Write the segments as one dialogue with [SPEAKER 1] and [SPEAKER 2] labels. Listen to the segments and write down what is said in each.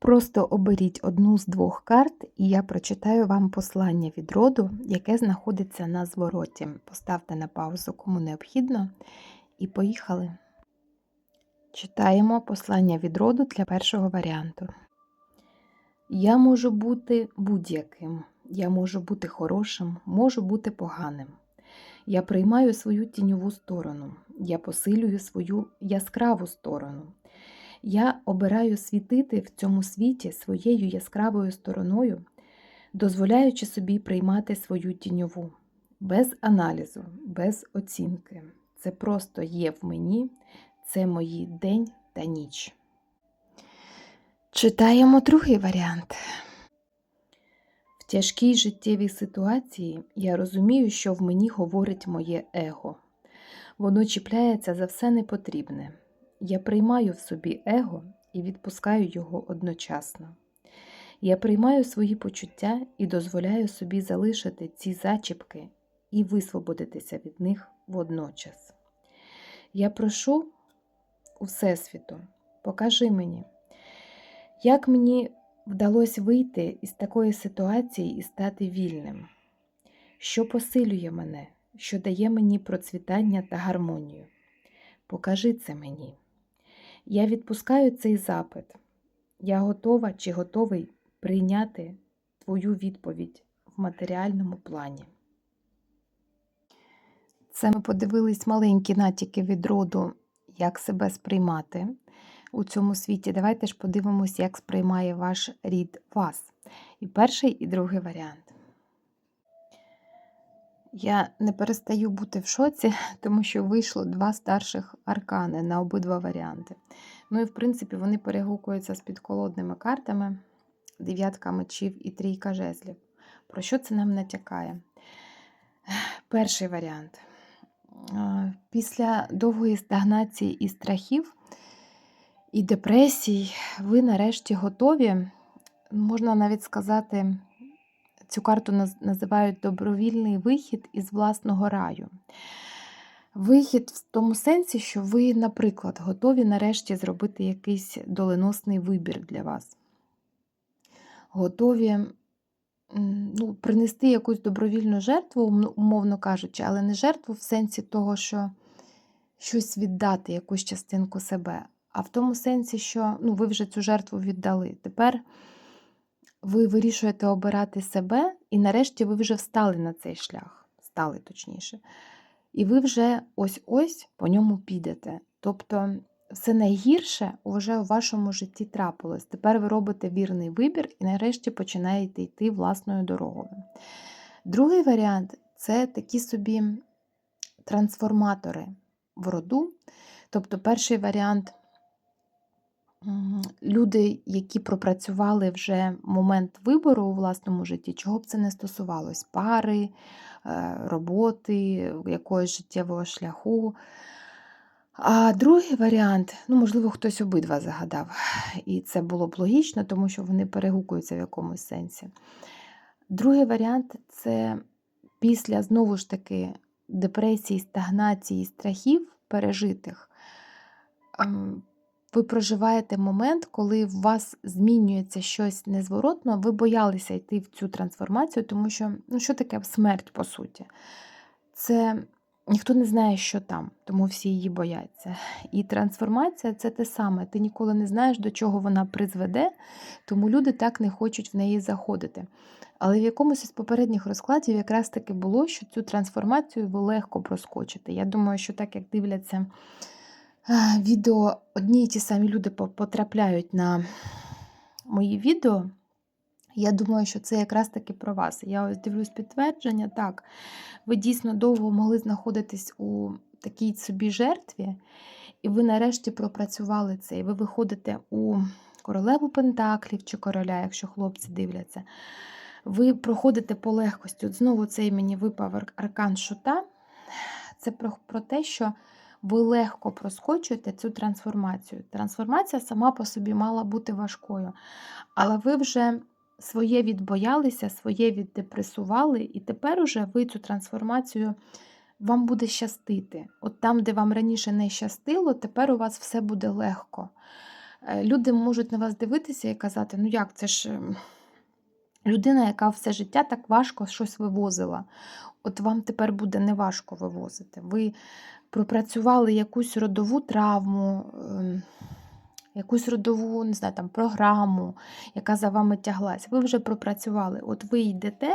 [SPEAKER 1] Просто оберіть одну з двох карт, і я прочитаю вам послання від роду, яке знаходиться на звороті. Поставте на паузу, кому необхідно, і поїхали. Читаємо послання від роду для першого варіанту. Я можу бути будь-яким. Я можу бути хорошим, можу бути поганим. Я приймаю свою тіньову сторону. Я посилюю свою яскраву сторону. Я обираю світити в цьому світі своєю яскравою стороною, дозволяючи собі приймати свою тіньову, без аналізу, без оцінки. Це просто є в мені, це мої день та ніч. Читаємо другий варіант. В тяжкій життєвій ситуації я розумію, що в мені говорить моє его. Воно чіпляється за все непотрібне. Я приймаю в собі его і відпускаю його одночасно. Я приймаю свої почуття і дозволяю собі залишити ці зачіпки і висвободитися від них водночас. Я прошу у Всесвіту, покажи мені, як мені вдалося вийти із такої ситуації і стати вільним, що посилює мене, що дає мені процвітання та гармонію. Покажи це мені. Я відпускаю цей запит. Я готова чи готовий прийняти твою відповідь в матеріальному плані. Це ми подивились маленькі натяки від роду, як себе сприймати у цьому світі. Давайте ж подивимось, як сприймає ваш рід вас. І перший, і другий варіант. Я не перестаю бути в шоці, тому що вийшло два старших аркани на обидва варіанти. Ну і, в принципі, вони перегукуються з підколодними картами, дев'ятка мечів і трійка жезлів. Про що це нам натякає? Перший варіант. Після довгої стагнації і страхів і депресій, ви нарешті готові, можна навіть сказати, цю карту називають добровільний вихід із власного раю. Вихід в тому сенсі, що ви, наприклад, готові нарешті зробити якийсь доленосний вибір для вас. Готові ну, принести якусь добровільну жертву, умовно кажучи, але не жертву в сенсі того, що щось віддати, якусь частинку себе, а в тому сенсі, що ну, ви вже цю жертву віддали. Тепер ви вирішуєте обирати себе, і нарешті ви вже встали на цей шлях, стали точніше. І ви вже ось-ось по ньому підете. Тобто, все найгірше вже у вашому житті трапилось. Тепер ви робите вірний вибір і нарешті починаєте йти власною дорогою. Другий варіант це такі собі трансформатори в роду. Тобто, перший варіант люди, які пропрацювали вже момент вибору у власному житті, чого б це не стосувалось: пари, е, роботи, якогось життєвого шляху. А другий варіант, ну, можливо, хтось обидва загадав. І це було б логічно, тому що вони перегукуються в якомусь сенсі. Другий варіант це після, знову ж таки, депресії, стагнації, страхів пережитих. Ви проживаєте момент, коли в вас змінюється щось незворотно, ви боялися йти в цю трансформацію, тому що ну, що таке смерть, по суті? Це ніхто не знає, що там, тому всі її бояться. І трансформація це те саме. Ти ніколи не знаєш, до чого вона призведе, тому люди так не хочуть в неї заходити. Але в якомусь із попередніх розкладів якраз таки було, що цю трансформацію ви легко проскочите. Я думаю, що так як дивляться відео одні й ті самі люди потрапляють на мої відео. Я думаю, що це якраз таки про вас. Я ось дивлюсь підтвердження. Так, ви дійсно довго могли знаходитись у такій собі жертві, і ви нарешті пропрацювали це. І ви виходите у королеву Пентаклів чи короля, якщо хлопці дивляться. Ви проходите по легкості. От знову цей мені випав аркан шута. Це про, про те, що ви легко проскочуєте цю трансформацію. Трансформація сама по собі мала бути важкою, але ви вже своє відбоялися, своє віддепресували, і тепер уже ви цю трансформацію вам буде щастити. От там, де вам раніше не щастило, тепер у вас все буде легко. Е, Люди можуть на вас дивитися і казати: ну як, це ж ем, людина, яка все життя так важко щось вивозила. От вам тепер буде не важко вивозити. Ви пропрацювали якусь родову травму, ем, якусь родову, не знаю, там, програму, яка за вами тяглась. Ви вже пропрацювали. От ви йдете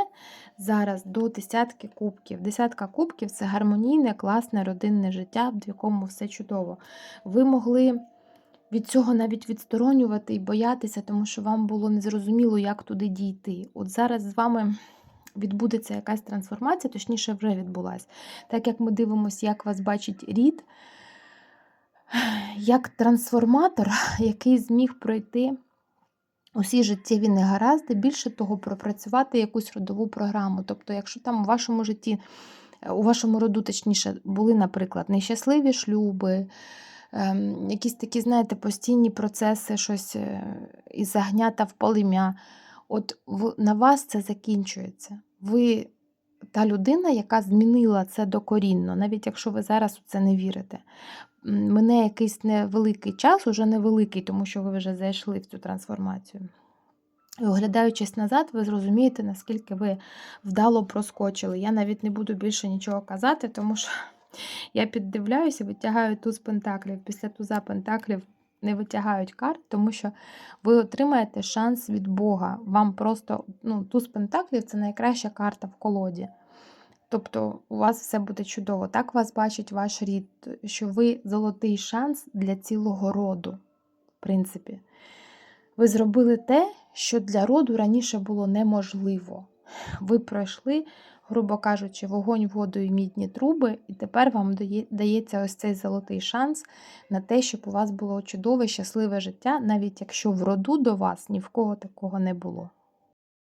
[SPEAKER 1] зараз до десятки кубків. Десятка кубків це гармонійне, класне родинне життя, в якому все чудово. Ви могли від цього навіть відсторонювати і боятися, тому що вам було незрозуміло, як туди дійти. От зараз з вами відбудеться якась трансформація, точніше, вже відбулась. Так як ми дивимося, як вас бачить рід, як трансформатор, який зміг пройти усі життєві негаразди, більше того, пропрацювати якусь родову програму. Тобто, якщо там у вашому житті, у вашому роду, точніше, були, наприклад, нещасливі шлюби, якісь такі, знаєте, постійні процеси, щось е, із загнята в полум'я, от на вас це закінчується. Ви та людина, яка змінила це докорінно, навіть якщо ви зараз у це не вірите. Мене якийсь невеликий час, уже невеликий, тому що ви вже зайшли в цю трансформацію. І оглядаючись назад, ви зрозумієте, наскільки ви вдало проскочили. Я навіть не буду більше нічого казати, тому що я піддивляюся, витягаю туз пентаклів. Після туза пентаклів не витягають карт, тому що ви отримаєте шанс від Бога. Вам просто ну, туз пентаклів це найкраща карта в колоді. Тобто у вас все буде чудово. Так вас бачить ваш рід, що ви золотий шанс для цілого роду, в принципі. Ви зробили те, що для роду раніше було неможливо. Ви пройшли, грубо кажучи, вогонь, воду і мідні труби, і тепер вам дається ось цей золотий шанс на те, щоб у вас було чудове, щасливе життя, навіть якщо в роду до вас ні в кого такого не було.